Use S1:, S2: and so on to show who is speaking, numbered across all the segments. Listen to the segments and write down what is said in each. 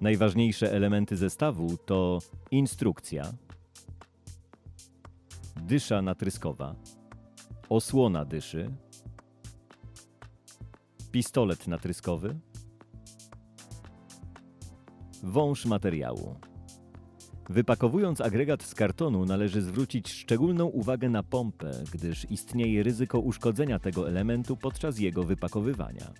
S1: Najważniejsze elementy zestawu to instrukcja, dysza natryskowa, osłona dyszy, pistolet natryskowy, wąż materiału. Wypakowując agregat z kartonu należy zwrócić szczególną uwagę na pompę, gdyż istnieje ryzyko uszkodzenia tego elementu podczas jego wypakowywania.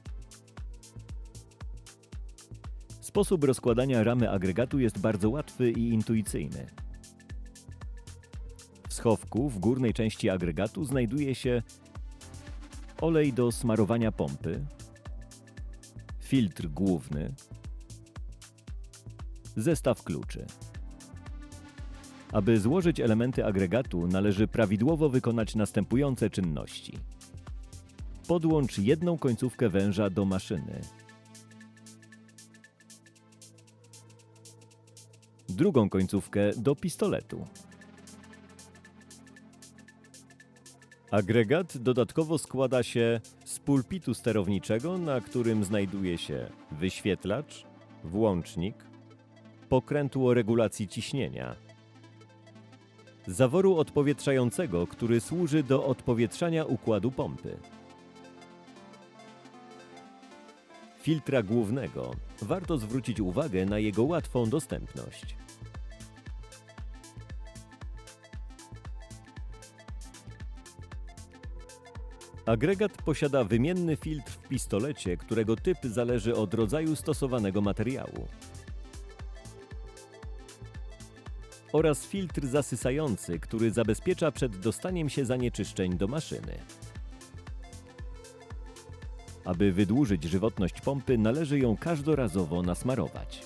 S1: Sposób rozkładania ramy agregatu jest bardzo łatwy i intuicyjny. W schowku w górnej części agregatu znajduje się olej do smarowania pompy, filtr główny, zestaw kluczy. Aby złożyć elementy agregatu, należy prawidłowo wykonać następujące czynności. Podłącz jedną końcówkę węża do maszyny. Drugą końcówkę do pistoletu. Agregat dodatkowo składa się z pulpitu sterowniczego, na którym znajduje się wyświetlacz, włącznik, pokrętło regulacji ciśnienia, zaworu odpowietrzającego, który służy do odpowietrzania układu pompy, filtra głównego. Warto zwrócić uwagę na jego łatwą dostępność. Agregat posiada wymienny filtr w pistolecie, którego typ zależy od rodzaju stosowanego materiału. Oraz filtr zasysający, który zabezpiecza przed dostaniem się zanieczyszczeń do maszyny. Aby wydłużyć żywotność pompy, należy ją każdorazowo nasmarować.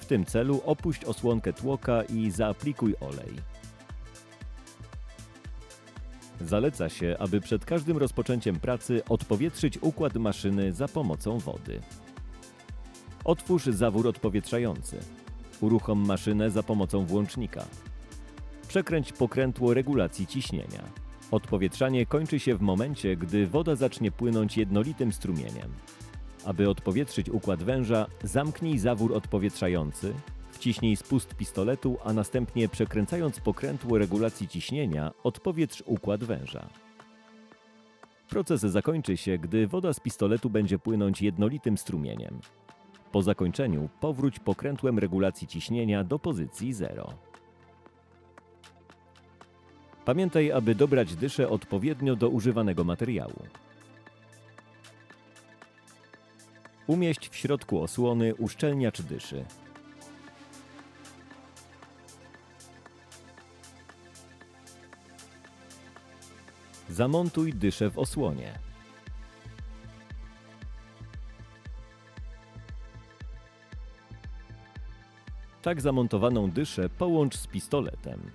S1: W tym celu opuść osłonkę tłoka i zaaplikuj olej. Zaleca się, aby przed każdym rozpoczęciem pracy odpowietrzyć układ maszyny za pomocą wody. Otwórz zawór odpowietrzający. Uruchom maszynę za pomocą włącznika. Przekręć pokrętło regulacji ciśnienia. Odpowietrzanie kończy się w momencie, gdy woda zacznie płynąć jednolitym strumieniem. Aby odpowietrzyć układ węża, zamknij zawór odpowietrzający, wciśnij spust pistoletu, a następnie przekręcając pokrętło regulacji ciśnienia, odpowietrz układ węża. Proces zakończy się, gdy woda z pistoletu będzie płynąć jednolitym strumieniem. Po zakończeniu powróć pokrętłem regulacji ciśnienia do pozycji 0. Pamiętaj, aby dobrać dyszę odpowiednio do używanego materiału. Umieść w środku osłony uszczelniacz dyszy. Zamontuj dyszę w osłonie. Tak zamontowaną dyszę połącz z pistoletem.